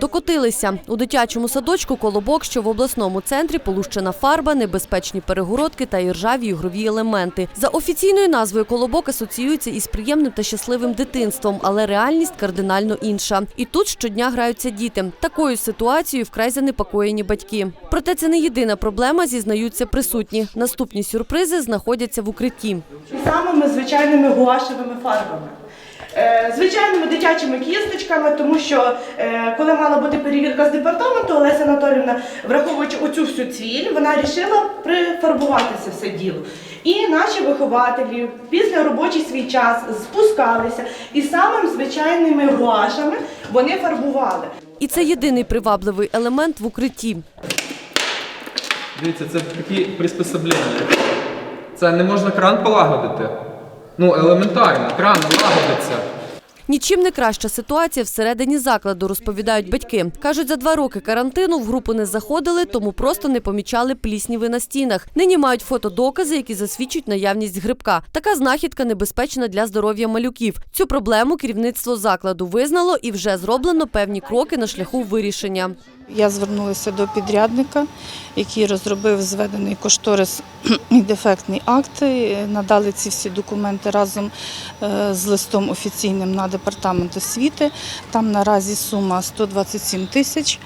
Докотилися. У дитячому садочку колобок, що в обласному центрі полущена фарба, небезпечні перегородки та іржаві ігрові елементи. За офіційною назвою колобок асоціюється із приємним та щасливим дитинством, але реальність кардинально інша. І тут щодня граються діти. Такою ситуацією вкрай занепокоєні батьки. Проте це не єдина проблема, зізнаються присутні. Наступні сюрпризи знаходяться в укритті. самими звичайними гуашевими фарбами. Е, Звичайними дитячими кісточками, тому що е, коли мала бути перевірка з департаменту, Олеся Анатолівна, враховуючи оцю всю цвіль, вона вирішила прифарбувати це все діло. І наші вихователі після робочий свій час спускалися і самими звичайними гуашами вони фарбували. І це єдиний привабливий елемент в укритті. Дивіться, це такі приспособлення. Це не можна кран полагодити. Ну, елементарно, кран лагодиться. Нічим не краща ситуація всередині закладу, розповідають батьки. Кажуть, за два роки карантину в групу не заходили, тому просто не помічали плісніви на стінах. Нині мають фотодокази, які засвідчують наявність грибка. Така знахідка небезпечна для здоров'я малюків. Цю проблему керівництво закладу визнало і вже зроблено певні кроки на шляху вирішення. Я звернулася до підрядника, який розробив зведений кошторис і дефектний акт. Надали ці всі документи разом е, з листом офіційним на департамент освіти. Там наразі сума 127 тисяч.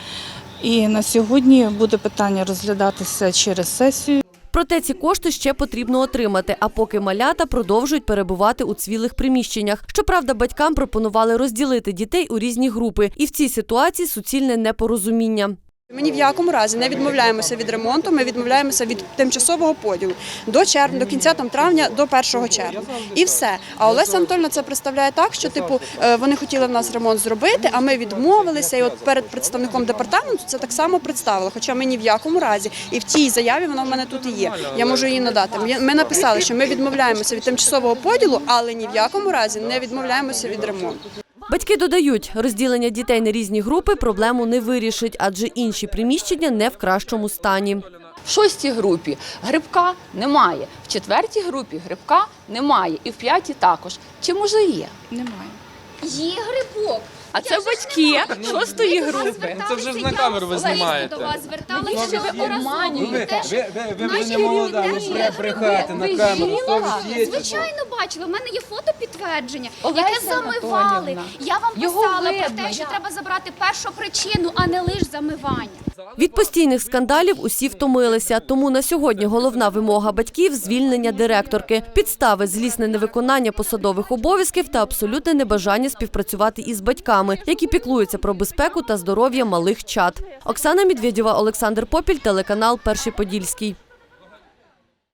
І на сьогодні буде питання розглядатися через сесію. Проте ці кошти ще потрібно отримати, а поки малята продовжують перебувати у цвілих приміщеннях. Щоправда, батькам пропонували розділити дітей у різні групи, і в цій ситуації суцільне непорозуміння. Ми ні в якому разі не відмовляємося від ремонту. Ми відмовляємося від тимчасового поділу до червня, до кінця там травня, до 1 червня. І все. А Олеся Анатольовна це представляє так, що типу е, вони хотіли в нас ремонт зробити, а ми відмовилися. І от перед представником департаменту це так само представили. Хоча ми ні в якому разі, і в тій заяві вона в мене тут і є. Я можу її надати. Ми написали, що ми відмовляємося від тимчасового поділу, але ні в якому разі не відмовляємося від ремонту. Батьки додають, розділення дітей на різні групи проблему не вирішить, адже інші приміщення не в кращому стані. В шостій групі грибка немає, в четвертій групі грибка немає, і в п'ятій також. Чи може є? Немає. Є грибок. А це батьки шостої групи. Це вже ж на камеру ви знімаєте. до вас зверталися, що ви обманюєте. Ви, ви, ви не молода, ви брехати на камеру. Звичайно, бачила. В мене є фото підтвердження, яке замивали. Я вам писала про те, що треба забрати першу причину, а не лише замивання. Від постійних скандалів усі втомилися. Тому на сьогодні головна вимога батьків звільнення директорки, підстави злісне невиконання посадових обов'язків та абсолютне небажання співпрацювати із батьками, які піклуються про безпеку та здоров'я малих чад. Оксана Медведєва, Олександр Попіль, телеканал Перший Подільський.